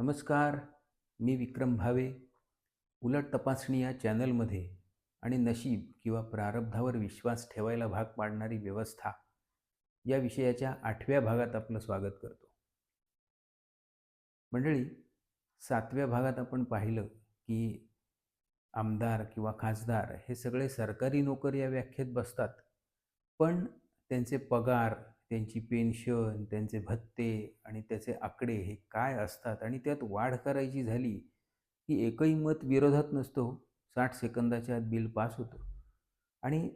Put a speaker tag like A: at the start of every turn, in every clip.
A: नमस्कार मी विक्रम भावे. उलट तपासणी या चॅनलमध्ये आणि नशीब किंवा प्रारब्धावर विश्वास ठेवायला भाग पाडणारी व्यवस्था या विषयाच्या आठव्या भागात आपलं स्वागत करतो. मंडळी सातव्या भागात आपण पाहिलं की आमदार किंवा खासदार हे सगळे सरकारी नोकर या व्याख्येत बसतात पण त्यांचे पगार त्यांची पेन्शन त्यांचे भत्ते आणि त्याचे आकडे हे काय असतात आणि त्यात वाढ करायची झाली की एकही मत विरोधात नसतो. साठ सेकंदाच्या आत बिल पास होतो. आणि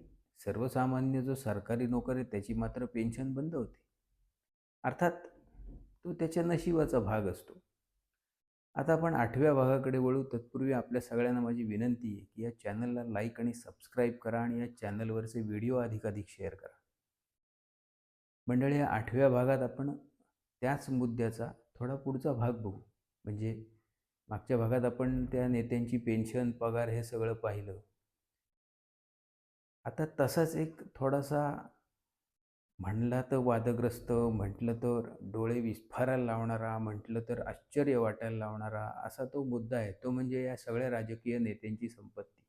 A: सर्वसामान्य जो सरकारी नोकर आहे त्याची मात्र पेन्शन बंद होते. अर्थात तो त्याच्या नशिबाचा भाग असतो. आता आपण आठव्या भागाकडे वळू तत्पूर्वी आपल्या सगळ्यांना माझी विनंती आहे की या चॅनलला लाईक आणि सबस्क्राईब करा आणि या चॅनलवरचे व्हिडिओ अधिकाधिक शेअर करा. मंडळी या आठव्या भागात आपण त्याच मुद्द्याचा थोडा पुढचा भाग बघू. म्हणजे मागच्या भागात आपण त्या नेत्यांची पेन्शन पगार हे सगळं पाहिलं. आता तसाच एक थोडासा म्हणला तर वादग्रस्त म्हटलं तर डोळे विस्फारायला लावणारा म्हटलं तर आश्चर्य वाटायला लावणारा असा तो मुद्दा आहे. तो म्हणजे या सगळ्या राजकीय नेत्यांची संपत्ती.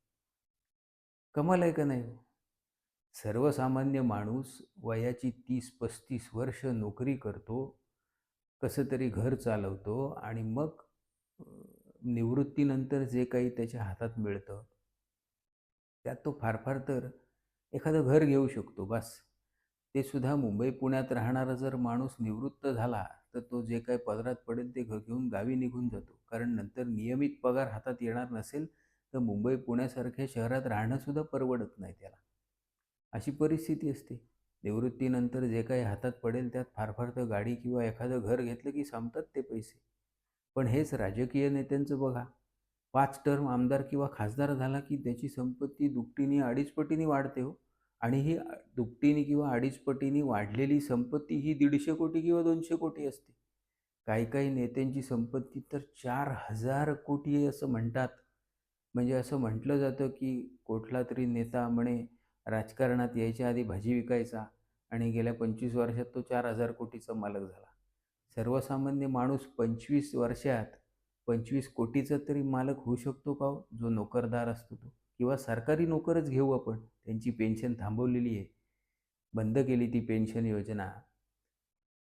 A: कमाल आहे का नाही हो? सर्वसामान्य माणूस वयाची तीस पस्तीस वर्ष नोकरी करतो कसं तरी घर चालवतो आणि मग निवृत्तीनंतर जे काही त्याच्या हातात मिळतं त्यात तो फार फार तर एखादं घर घेऊ शकतो बस. ते सुद्धा मुंबई पुण्यात राहणारा जर माणूस निवृत्त झाला तर तो जे काही पदरात पडेल ते घर घेऊन गावी निघून जातो. कारण नंतर नियमित पगार हातात येणार नसेल तर मुंबई पुण्यासारख्या शहरात राहणंसुद्धा परवडत नाही त्याला. अशी परिस्थिती असते. निवृत्तीनंतर जे काही हातात पडेल त्यात फार फार तर गाडी किंवा एखादं घर घेतलं की संपतात ते पैसे. पण हेच राजकीय नेत्यांचं बघा. पाच टर्म आमदार किंवा खासदार झाला की त्याची संपत्ती दुपटीने अडीचपटीने वाढते हो. आणि ही दुपटीने किंवा अडीचपटीने वाढलेली संपत्ती ही दीडशे कोटी किंवा दोनशे कोटी असते. काही काही नेत्यांची संपत्ती तर चार हजार कोटी आहे असं म्हणतात. म्हणजे असं म्हटलं जातं की कुठला तरी नेता म्हणे राजकारणात यायच्या आधी भाजी विकायचा आणि गेल्या पंचवीस वर्षात तो चार हजार कोटीचा मालक झाला. सर्वसामान्य माणूस पंचवीस वर्षात पंचवीस कोटीचा तरी मालक होऊ शकतो का हो? जो नोकरदार असतो तो. किंवा सरकारी नोकरच घेऊ आपण. त्यांची पेन्शन थांबवलेली आहे. बंद केली ती पेन्शन योजना.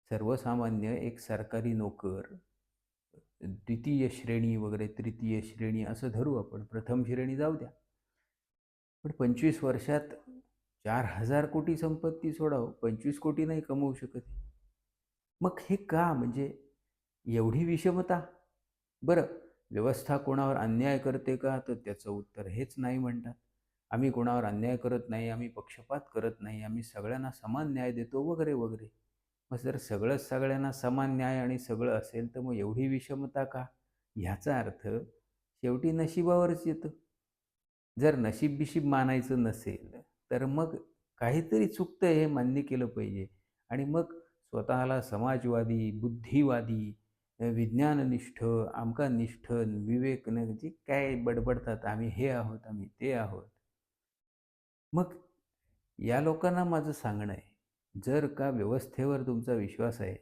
A: सर्वसामान्य एक सरकारी नोकर द्वितीय श्रेणी वगैरे तृतीय श्रेणी असं धरू आपण. प्रथम श्रेणी जाऊ द्या. पण पंचवीस वर्षात चार हजार कोटी संपत्ती सोडावं पंचवीस कोटी नाही कमवू शकत मग हे का? म्हणजे एवढी विषमता? बरं व्यवस्था कोणावर अन्याय करते का? तर त्याचं उत्तर हेच नाही म्हणतात. आम्ही कोणावर अन्याय करत नाही आम्ही पक्षपात करत नाही आम्ही सगळ्यांना समान न्याय देतो वगैरे वगैरे. मग जर सगळंच सगळ्यांना समान न्याय आणि सगळं असेल तर मग एवढी विषमता का? ह्याचा अर्थ शेवटी नशिबावरच येतं. जर नशीब बिशीब मानायचं नसेल तर मग काहीतरी चुकतं हे मान्य केलं पाहिजे. आणि मग स्वतःला समाजवादी बुद्धिवादी विज्ञाननिष्ठ आमका निष्ठ विवेक जे काय बडबडतात आम्ही हे आहोत आम्ही ते आहोत. मग या लोकांना माझं सांगणं आहे जर का व्यवस्थेवर तुमचा विश्वास आहे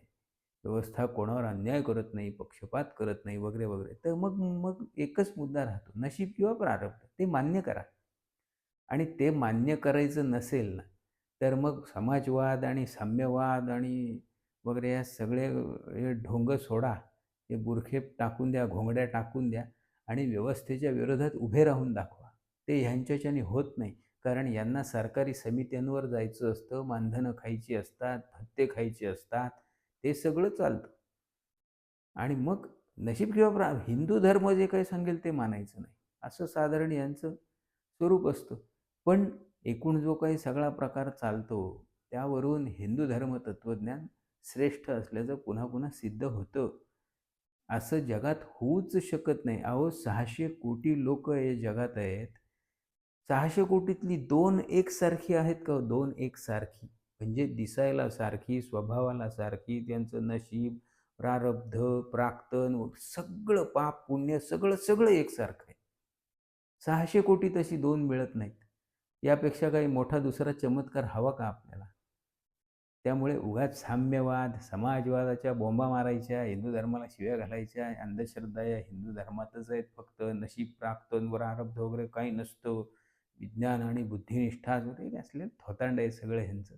A: व्यवस्था कोणावर अन्याय करत नाही पक्षपात करत नाही वगैरे वगैरे. तर मग मग एकच मुद्दा राहतो नशीब किंवा प्रारब्ध ते मान्य करा. आणि ते मान्य करायचं नसेल ना तर मग समाजवाद आणि साम्यवाद आणि वगैरे या सगळे हे ढोंग सोडा हे बुरखे टाकून द्या घोंगड्या टाकून द्या आणि व्यवस्थेच्या विरोधात उभे राहून दाखवा. ते ह्यांच्याच्याने होत नाही. कारण यांना सरकारी समित्यांवर जायचं असतं मानधनं खायची असतात भत्ते खायचे असतात ते सगळं चालतं. आणि मग नशीब किंवा प्रा हिंदू धर्म जे काही सांगेल ते मानायचं नाही. असं साधारण यांचं स्वरूप असतं. पण एकूण जो काही सगळा प्रकार चालतो त्यावरून हिंदू धर्म तत्त्वज्ञान श्रेष्ठ असल्याचं पुन्हा पुन्हा सिद्ध होतं. असं जगात होऊच शकत नाही. अहो सहाशे कोटी लोक हे जगात आहेत. सहाशे कोटीतली दोन एकसारखी आहेत का हो? दोन एकसारखी. म्हणजे दिसायला सारखी स्वभावाला सारखी त्यांचं नशीब प्रारब्ध प्राक्तन सगळं पाप पुण्य सगळं सगळं एकसारखं आहे. सहाशे कोटी तशी दोन मिळत नाहीत. यापेक्षा काही मोठा दुसरा चमत्कार हवा का आपल्याला? त्यामुळे उगाच साम्यवाद समाजवादाच्या बोंबा मारायच्या हिंदू धर्माला शिव्या घालायच्या अंधश्रद्धा या हिंदू धर्मातच आहेत फक्त. नशीब प्राप्त प्रारब्ध वगैरे काही नसतं. विज्ञान आणि बुद्धिनिष्ठा वगैरे असले थोतांड आहे सगळं ह्यांचं.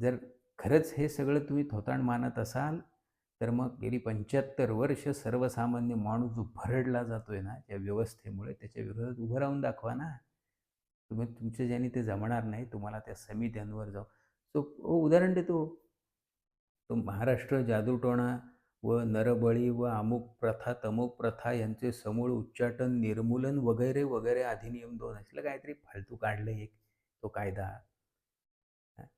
A: जर खरंच हे सगळं तुम्ही थोतांड मानत असाल तर मग गेली पंच्याहत्तर वर्ष सर्वसामान्य माणूस जो भरडला जातोय ना त्या व्यवस्थेमुळे त्याच्या विरोधात उभं राहून दाखवा ना. तुम्ही तुमच्या ज्याने ते जमणार नाही तुम्हाला त्या समित्यांवर जाऊ. सो उदाहरण देतो. तो महाराष्ट्र जादूटोणा व नरबळी व अमुक प्रथा तमुक प्रथा यांचे समूळ उच्चाटन निर्मूलन वगैरे वगैरे अधिनियम दोन असलं काहीतरी फालतू काढलं एक तो कायदा.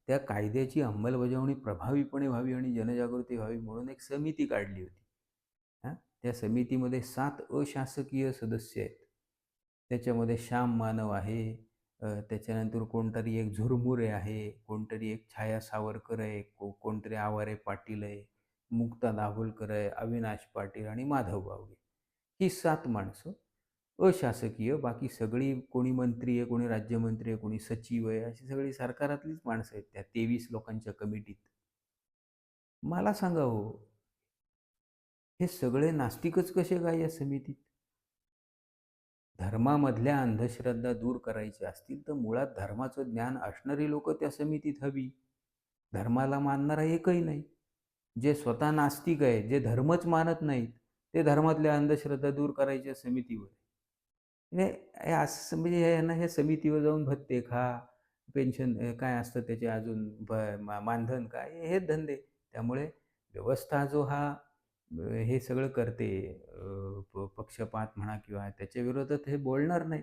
A: त्या कायद्याची अंमलबजावणी प्रभावीपणे व्हावी आणि जनजागृती व्हावी म्हणून एक समिती काढली होती. हां? त्या समितीमध्ये सात अशासकीय सदस्य आहेत. त्याच्यामध्ये श्याम मानव आहे त्याच्यानंतर कोणतरी एक झुरमुरे आहे कोणतरी एक छाया सावरकर आहे को कोणतरी आवारे पाटील आहे मुक्ता दाभोलकर आहे अविनाश पाटील आणि माधव बावगे. ही सात माणसं अशासकीय बाकी सगळी कोणी मंत्री आहे कोणी राज्यमंत्री आहे कोणी सचिव आहे अशी सगळी सरकारातलीच माणसं आहेत त्या तेवीस लोकांच्या कमिटीत. मला सांगा हो हे सगळे नास्तिकच कसे काय या समितीत? धर्मामधल्या अंधश्रद्धा दूर करायच्या असतील तर मुळात धर्माचं ज्ञान असणारी लोक त्या समितीत हवी. धर्माला मानणारा एकही नाही. जे स्वतः नास्तिक आहे जे धर्मच मानत नाहीत ते धर्मातल्या अंधश्रद्धा दूर करायच्या समितीवर. म्हणजे असं म्हणजे यांना ह्या समितीवर जाऊन भत्ते खा पेन्शन काय असतं त्याचे अजून भ मानधन काय हे धंदे. त्यामुळे व्यवस्था जो हा हे सगळं करते पक्षपात म्हणा किंवा त्याच्या विरोधात हे बोलणार नाही.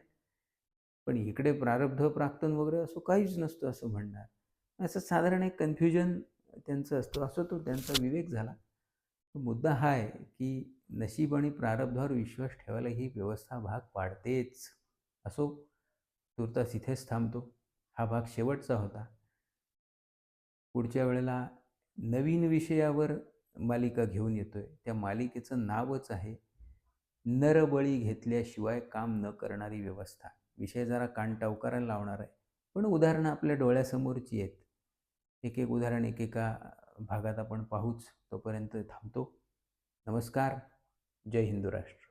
A: पण इकडे प्रारब्ध प्राक्तन वगैरे असं काहीच नसतं असं म्हणणार. असं साधारण एक कन्फ्युजन त्यांचं असतं असं तो त्यांचा विवेक झाला. मुद्दा हा आहे की नशीब आणि प्रारब्धावर विश्वास ठेवायला ही व्यवस्था भाग पाडतेच असो तुर्तास इथेच थांबतो. हा भाग शेवटचा होता. पुढच्या वेळेला नवीन विषयावर मालिका घेऊन येतोय. त्या मालिकेचं नावच आहे नरबळी घेतल्याशिवाय काम न करणारी व्यवस्था. विषय जरा कान टावकारायला लावणार आहे. पण उदाहरणं आपल्या डोळ्यासमोरची आहेत. एक एक उदाहरण एकेका भागात आपण पाहूच तोपर्यंत थांबतो. नमस्कार. जय हिंदू राष्ट्र.